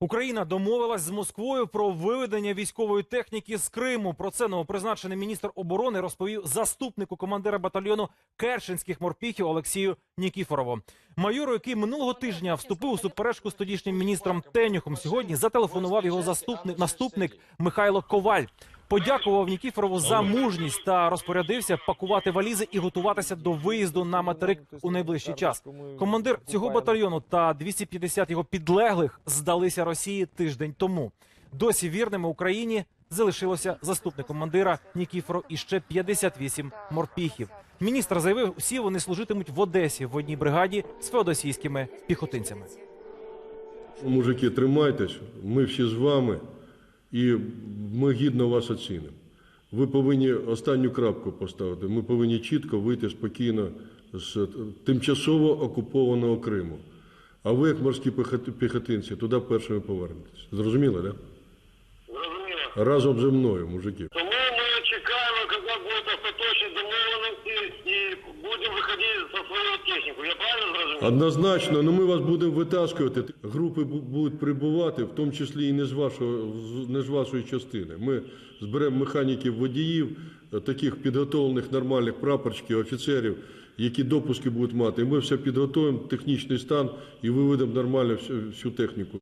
Україна домовилась з Москвою про виведення військової техніки з Криму. Про це новопризначений міністр оборони розповів заступнику командира батальйону Керченських морпіхів Олексію Нікіфорову. Майору, який минулого тижня вступив у суперечку з тодішнім міністром Тенюхом, сьогодні зателефонував його заступник наступник Михайло Коваль. Подякував Нікіфорову за мужність та розпорядився пакувати валізи і готуватися до виїзду на материк у найближчий час. Командир цього батальйону та 250 його підлеглих здалися Росії тиждень тому. Досі вірними Україні залишилося заступник командира Нікіфоров і ще 58 морпіхів. Міністр заявив, всі вони служитимуть в Одесі в одній бригаді з феодосійськими піхотинцями. Мужики, тримайтесь, ми всі з вами, і ми гідно вас оцінимо. Ви повинні останню крапку поставити. Ми повинні чітко вийти спокійно з тимчасово окупованого Криму. А ви, як морські піхотинці, туди першими повернетесь. Зрозуміло, так? Зрозуміло. Разом зі мною, мужики. Тому ми чекаємо, коли будуть остаточні домовленості Однозначно, ну ми вас будемо витаскувати. Групи бу- будуть прибувати, в тому числі і не з вашого не з вашої частини. Ми зберемо механіків водіїв, е, таких підготовлених нормальних прапорчиків, офіцерів, які допуски будуть мати. Ми все підготуємо, технічний стан і виведемо нормально всю, всю техніку.